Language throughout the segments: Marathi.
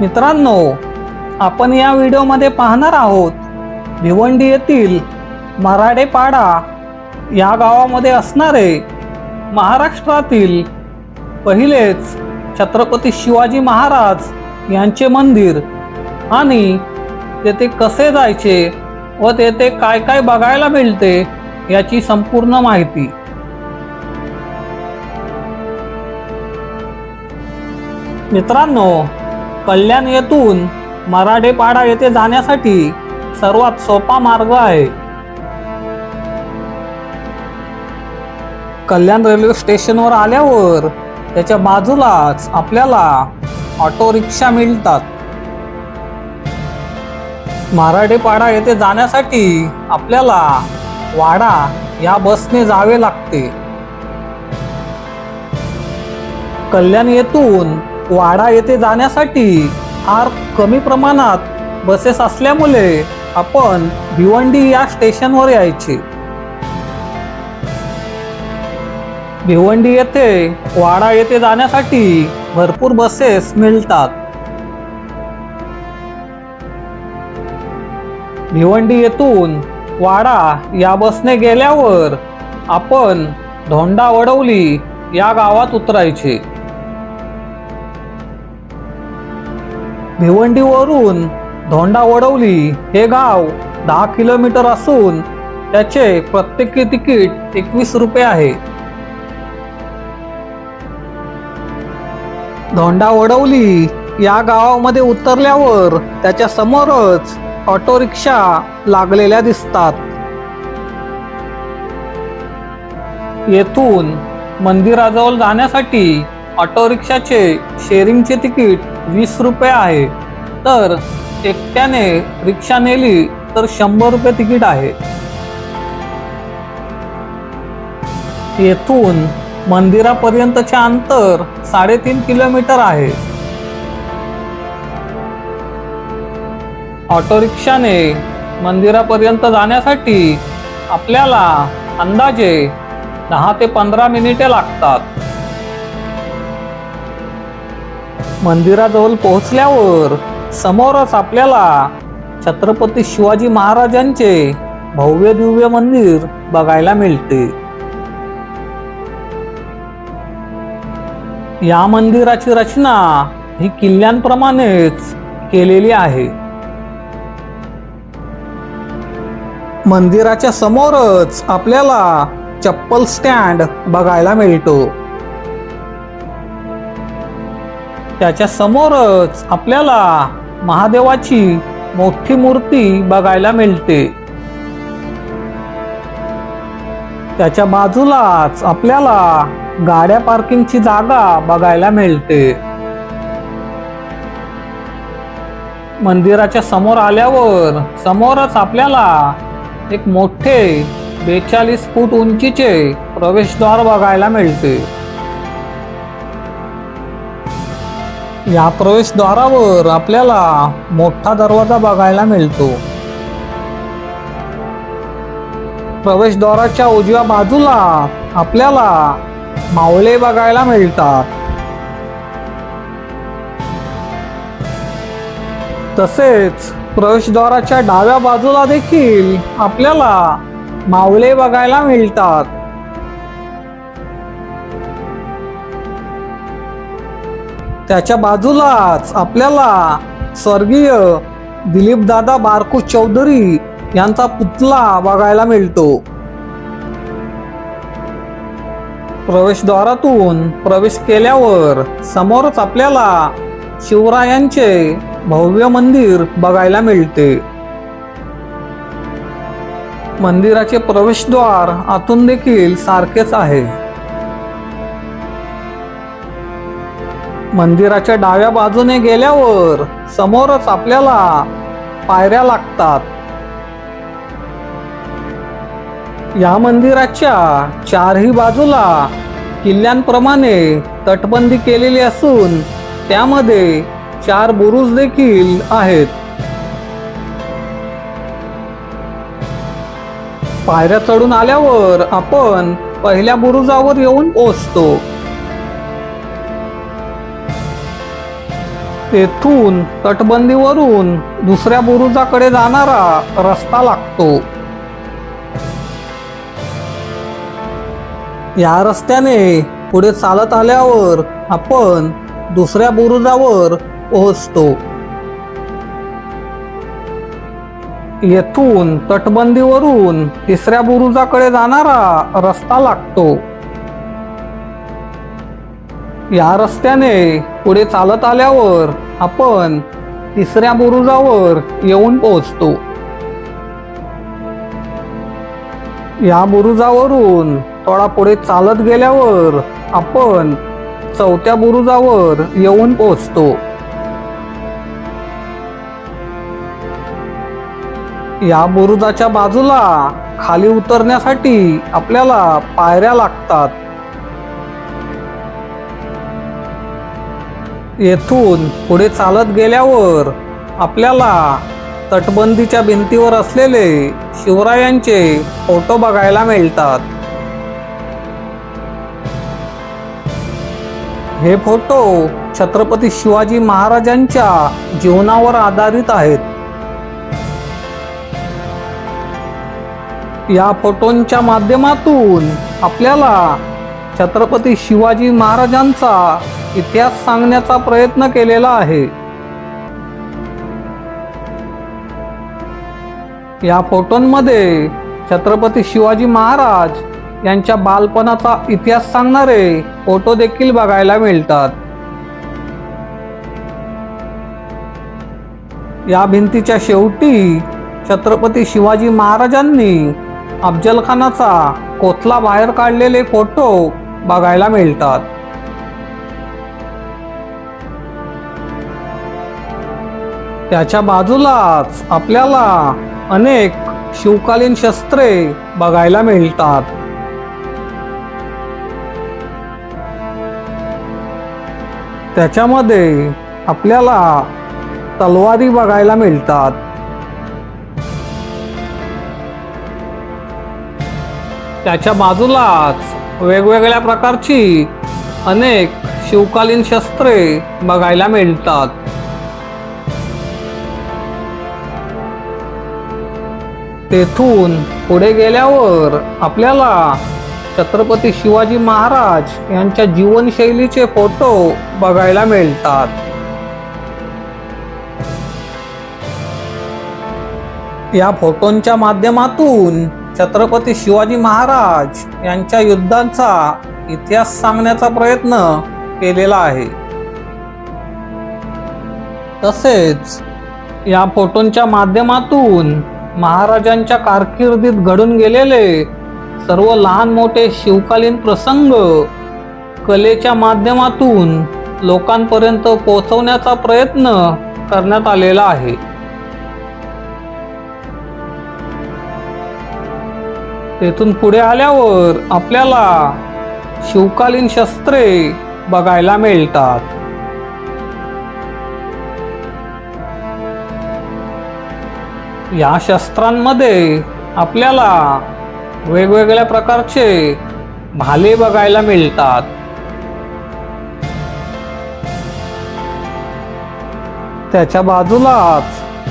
मित्रांनो आपण या व्हिडिओमध्ये पाहणार आहोत भिवंडी येथील मराडेपाडा या गावामध्ये असणारे महाराष्ट्रातील पहिलेच छत्रपती शिवाजी महाराज यांचे मंदिर आणि तेथे कसे जायचे व तेथे काय काय बघायला मिळते याची संपूर्ण माहिती. मित्रांनो कल्याण येथून मराठेपाडा येथे जाण्यासाठी सर्वात सोपा मार्ग आहे. कल्याण रेल्वे स्टेशनवर आल्यावर त्याच्या बाजूलाच आपल्याला ऑटो रिक्षा मिळतात. मराठेपाडा येथे जाण्यासाठी आपल्याला वाडा या बसने जावे लागते. कल्याण येथून वाडा येथे जाण्यासाठी फार कमी प्रमाणात बसेस असल्यामुळे आपण भिवंडी या स्टेशनवर यायचे. भिवंडी येथे वाडा येथे जाण्यासाठी भरपूर बसेस मिळतात. भिवंडी येथून वाडा या बसने गेल्यावर आपण धोंडा वडवली या गावात उतरायचे. भिवंडीवरून धोंडा वडवली हे गाव दहा किलोमीटर असून त्याचे प्रत्येकी तिकीट एकवीस रुपये आहे. धोंडा वडवली या गावामध्ये उतरल्यावर त्याच्या समोरच ऑटो रिक्षा लागलेल्या दिसतात. येथून मंदिराजवळ जाण्यासाठी ऑटो रिक्षाचे शेअरिंगचे तिकीट वीस रुपये आहे. तर एकट्याने रिक्षा नेली तर शंभर रुपये तिकीट आहे. येथून मंदिरापर्यंतचे अंतर साडेतीन किलोमीटर आहे. ऑटो रिक्षाने मंदिरापर्यंत जाण्यासाठी आपल्याला अंदाजे दहा ते पंधरा मिनिटे लागतात. मंदिराजवळ पोहोचल्यावर समोरच आपल्याला छत्रपती शिवाजी महाराजांचे भव्य दिव्य मंदिर बघायला मिळते. या मंदिराची रचना ही किल्ल्यांप्रमाणेच केलेली आहे. मंदिराच्या समोरच आपल्याला चप्पल स्टँड बघायला मिळतो. त्याच्या समोरच आपल्याला महादेवाची मोठी मूर्ती बघायला मिळते. त्याच्या बाजूलाच आपल्याला गाड्या पार्किंगची जागा बघायला मिळते. मंदिराच्या समोर आल्यावर समोरच आपल्याला एक मोठे बेचाळीस फूट उंचीचे प्रवेशद्वार बघायला मिळते. या प्रवेशद्वारावर आपल्याला मोठा दरवाजा बघायला मिळतो. प्रवेशद्वाराच्या उजव्या बाजूला आपल्याला मावळे बघायला मिळतात. तसेच प्रवेशद्वाराच्या डाव्या बाजूला देखील आपल्याला मावळे बघायला मिळतात. त्याच्या बाजूलाच आपल्याला स्वर्गीय दिलीपदादा बारकू चौधरी यांचा पुतला बघायला मिळतो. प्रवेशद्वारातून प्रवेश केल्यावर समोरच आपल्याला शिवरायांचे भव्य मंदिर बघायला मिळते. मंदिराचे प्रवेशद्वार आतून देखील सारखेच आहे. मंदिराच्या डाव्या बाजूने गेल्यावर समोरच आपल्याला पायऱ्या लागतात. या मंदिराच्या चारही बाजूला किल्ल्यांप्रमाणे तटबंदी केलेली असून त्यामध्ये चार बुरुज देखील आहेत. पायऱ्या चढून आल्यावर आपण पहिल्या बुरुजावर येऊन पोहोचतो. तेथून तटबंदीवरून दुसऱ्या बुरुजाकडे जाणारा रस्ता लागतो. या रस्त्याने पुढे चालत आल्यावर आपण दुसऱ्या बुरुजावर पोहोचतो. येथून तटबंदीवरून तिसऱ्या बुरुजाकडे जाणारा रस्ता लागतो. या रस्त्याने पुढे चालत आल्यावर आपण तिसऱ्या बुरुजावर येऊन पोहोचतो. या बुरुजावरून थोडा पुढे चालत गेल्यावर आपण चौथ्या बुरुजावर येऊन पोहोचतो. या बुरुजाच्या बाजूला खाली उतरण्यासाठी आपल्याला पायऱ्या लागतात. येथून पुढे चालत गेल्यावर आपल्याला तटबंदीच्या भिंतीवर असलेले शिवरायांचे फोटो बघायला मिळतात. हे फोटो छत्रपती शिवाजी महाराजांच्या जीवनावर आधारित आहेत. या फोटोंच्या माध्यमातून आपल्याला छत्रपती शिवाजी महाराजांचा इतिहास सांगण्याचा प्रयत्न केलेला आहे. या फोटोंमध्ये छत्रपती शिवाजी महाराज यांच्या बालपणाचा इतिहास सांगणारे फोटो देखील बघायला मिळतात. या भिंतीच्या शेवटी छत्रपती शिवाजी महाराजांनी अफजल खानाचा कोथला बाहेर काढलेले फोटो बघायला मिळतात. त्याच्या बाजूलाच आपल्याला अनेक शिवकालीन शस्त्रे बघायला मिळतात. त्याच्यामध्ये आपल्याला तलवारी बघायला मिळतात. त्याच्या बाजूलाच वेगवेगळ्या प्रकारची अनेक शिवकालीन शस्त्रे बघायला मिळतात. तेथून पुढे गेल्यावर आपल्याला छत्रपती शिवाजी महाराज यांच्या जीवनशैलीचे फोटो बघायला मिळतात. या फोटोंच्या माध्यमातून छत्रपती शिवाजी महाराज यांच्या युद्धांचा इतिहास सांगण्याचा प्रयत्न केलेला आहे. तसेच या फोटोंच्या माध्यमातून महाराजांच्या कारकिर्दीत घडून गेलेले सर्व लहान मोठे शिवकालीन प्रसंग कलेच्या माध्यमातून लोकांपर्यंत पोहोचवण्याचा प्रयत्न करण्यात आलेला आहे. तेथून पुढे आल्यावर आपल्याला शिवकालीन शस्त्रे बघायला मिळतात. या शस्त्रांमध्ये आपल्याला वेगवेगळ्या प्रकारचे भाले बघायला मिळतात. त्याच्या बाजूलाच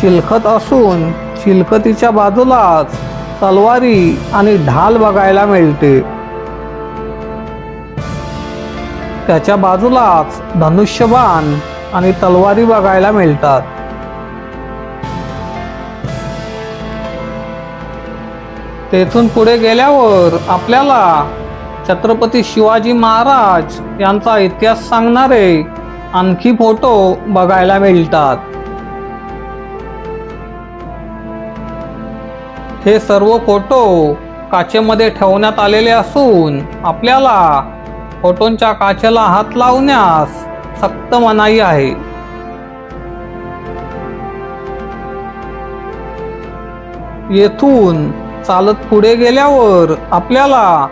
चिलखत असून चिलखतीच्या बाजूलाच तलवारी आणि ढाल बघायला मिळते. त्याच्या बाजूलाच धनुष्यबाण आणि तलवारी बघायला मिळतात. तेथून पुढे गेल्यावर आपल्याला छत्रपती शिवाजी महाराज यांचा इतिहास सांगणारे आणखी फोटो बघायला मिळतात. हे सर्व फोटो काचेमध्ये ठेवण्यात आलेले असून आपल्याला फोटोंच्या काचेला हात लावण्यास सक्त मनाई आहे. येथून चालत पुढे गेल्यावर आपल्याला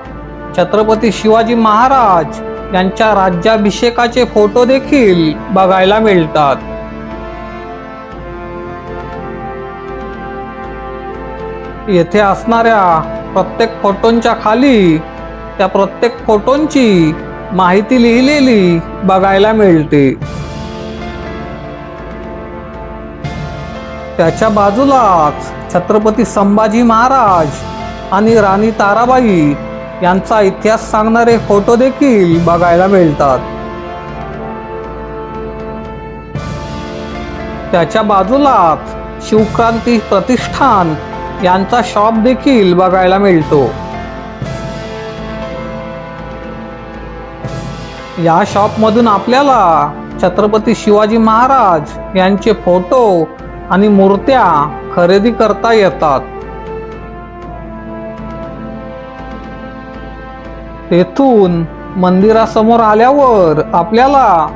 छत्रपती शिवाजी महाराज यांच्या राज्याभिषेकाचे फोटो देखील बघायला मिळतात. येथे असणाऱ्या प्रत्येक फोटोंच्या खाली त्या प्रत्येक फोटोंची माहिती लिहिलेली बघायला मिळते. त्याच्या बाजूलाच छत्रपती संभाजी महाराज आणि राणी ताराबाई यांचा इतिहास सांगणारे फोटो देखील बघायला मिळतात. त्याच्या बाजूलाच शिवक्रांती प्रतिष्ठान यांचा शॉप देखील बघायला मिळतो. या शॉपमधून आपल्याला छत्रपती शिवाजी महाराज यांचे फोटो आणि मूर्त्या खरेदी करता येतात. तेथून मंदिरासमोर आल्यावर आपल्याला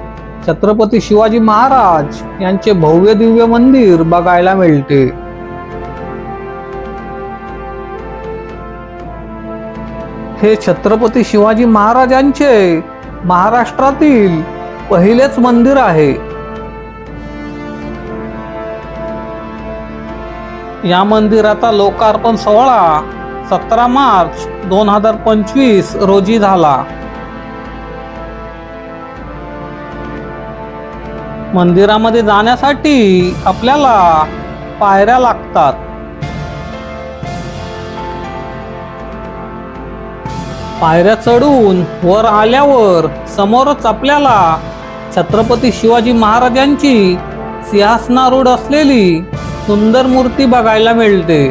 छत्रपती शिवाजी महाराज यांचे भव्य दिव्य मंदिर बघायला मिळते. हे छत्रपती शिवाजी महाराजांचे महाराष्ट्रातील पहिलेच मंदिर आहे. या मंदिराचा लोकार्पण सोहळा सतरा मार्च दोन हजार पंचवीस रोजी झाला. मंदिरामध्ये जाण्यासाठी आपल्याला पायऱ्या लागतात. पायऱ्या चढून वर आल्यावर समोरच आपल्याला छत्रपती शिवाजी महाराजांची सिंहासनारूढ असलेली सुंदर मूर्ती बघायला मिळते.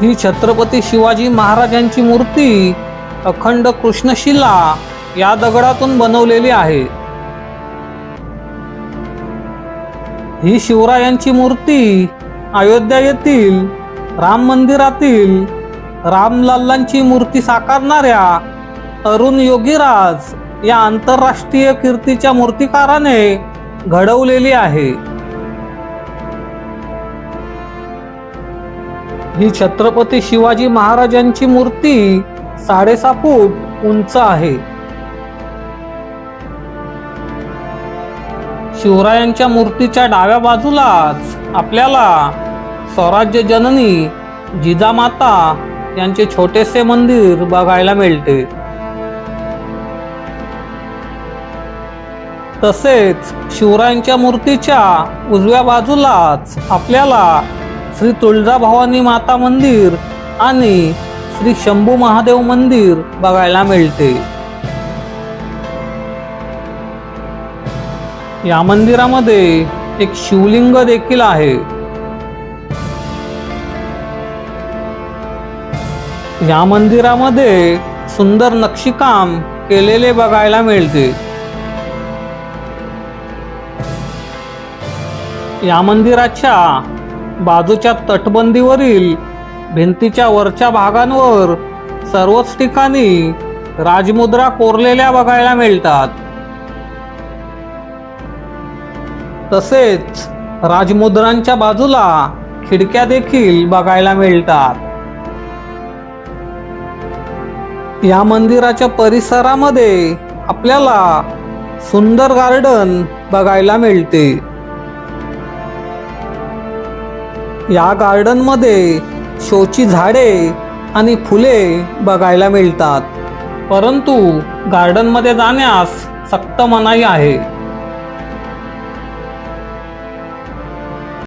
ही छत्रपती शिवाजी महाराजांची मूर्ती अखंड कृष्णशिला या दगडातून बनवलेली आहे. ही शिवरायांची मूर्ती अयोध्या येथील राम मंदिरातील रामलाल्लांची मूर्ती साकारणाऱ्या अरुण योगीराज या आंतरराष्ट्रीय कीर्तीच्या मूर्तिकाराने घडवलेली आहे. ही छत्रपती शिवाजी महाराजांची मूर्ती साडेसहा फूट उंच आहे. शिवरायांच्या मूर्तीच्या डाव्या बाजूलाच आपल्याला स्वराज्य जननी जिजामाता यांचे छोटेसे मंदिर बघायला मिळते. तसेच शिवरायांच्या मूर्तीच्या उजव्या बाजूलाच आपल्याला श्री तुळजाभवानी माता मंदिर आणि श्री शंभू महादेव मंदिर बघायला मिळते. या मंदिरामध्ये एक शिवलिंग देखील आहे. या मंदिरामध्ये सुंदर नक्षीकाम केलेले बघायला मिळते. या मंदिराच्या बाजूच्या तटबंदीवरील भिंतीच्या वरच्या भागांवर सर्वच ठिकाणी राजमुद्रा कोरलेल्या बघायला मिळतात. तसेच राजमुद्रांच्या बाजूला खिडक्या देखील बघायला मिळतात. या मंदिराच्या परिसरामध्ये आपल्याला सुंदर गार्डन बघायला मिळते. या गार्डनमध्ये शोची झाडे आणि फुले बघायला मिळतात. परंतु गार्डनमध्ये जाण्यास सक्त मनाई आहे.